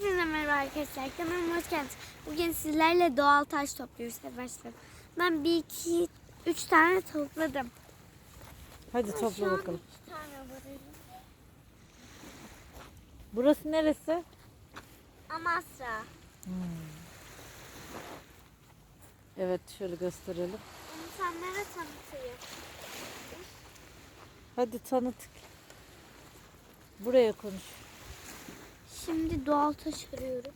Hepinize merhaba arkadaşlar. Kanalıma hoş geldiniz. Bugün sizlerle doğal taş topluyoruz. Başlayalım. Ben bir, iki, üç tane topladım. Hadi Şu topla bakalım. Burası neresi? Amasra. Evet şöyle gösterelim. İnsanlara tanıtayım. Hadi tanıt. Buraya konuş. Şimdi doğal taş arıyorum.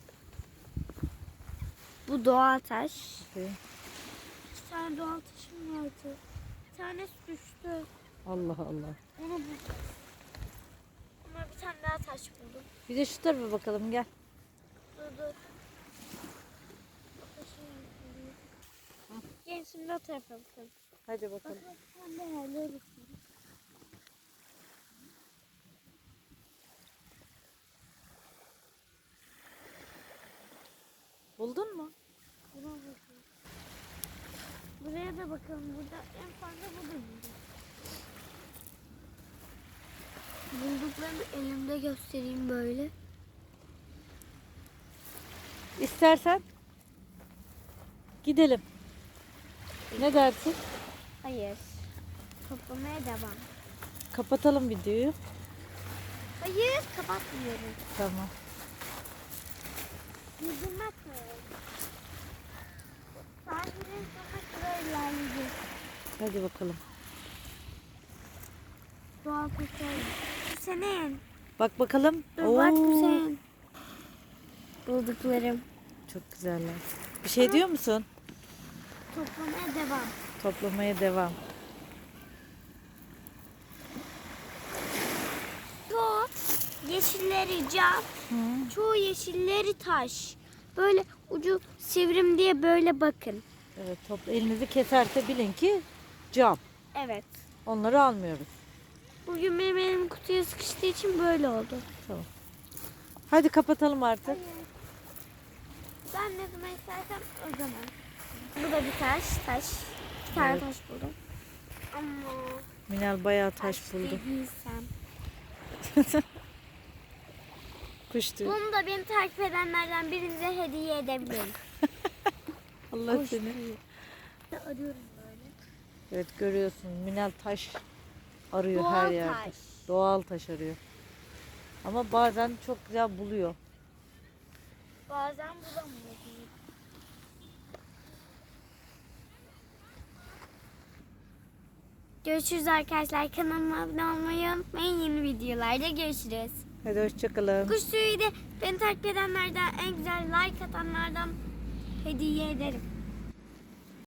Bu doğal taş. Bir tane doğal taşım vardı. Bir tanesi düştü. Allah Allah. Onu buldum. Ama bir tane daha taş buldum. Bir de şu tarafa bakalım gel. Dur dur. Gel şimdi o tarafa bakalım. Hadi bakalım. De Buldun mu? Buna bakın. Buraya da bakalım. Burada en fazla bu da burada. Bulduklarımı elimde göstereyim böyle. İstersen gidelim. Ne dersin? Hayır. Toplamaya devam. Kapatalım videoyu. Hayır kapatmıyorum. Tamam. İlerleyeceğiz. Hadi bakalım. Doğal. Bu senin. Bak bakalım. Dur bak Oo, senin. Bulduklarım. Çok güzeller. Bir şey diyor musun? Toplamaya devam. Toplamaya devam. Çoğu yeşilleri cam, Hı. çoğu yeşilleri taş. Böyle ucu sivrim diye böyle bakın. Evet topla. Elinizi keserse bilin ki cam. Evet. Onları almıyoruz. Bugün benim elim kutuya sıkıştığı için böyle oldu. Tamam. Hadi kapatalım artık. Ben ne zaman istersem o zaman. Bu da bir taş, taş. Bir tane Evet. taş buldum. Ama Minel bayağı taş buldu. dediysem. Kuş tüyü. Bunu da beni takip edenlerden birinize hediye edebilirim. Allah Kuş seni. Arıyorum böyle. Evet görüyorsun Minel taş arıyor Doğal her yerde. taş. Doğal taş arıyor. Ama bazen çok güzel buluyor. Bazen bulamıyorum. Görüşürüz arkadaşlar. Kanalıma abone olmayı unutmayın. Yeni videolarda görüşürüz. Hadi hoşçakalın. Kuş tüyü de beni takip edenlerden en güzel like atanlardan hediye ederim.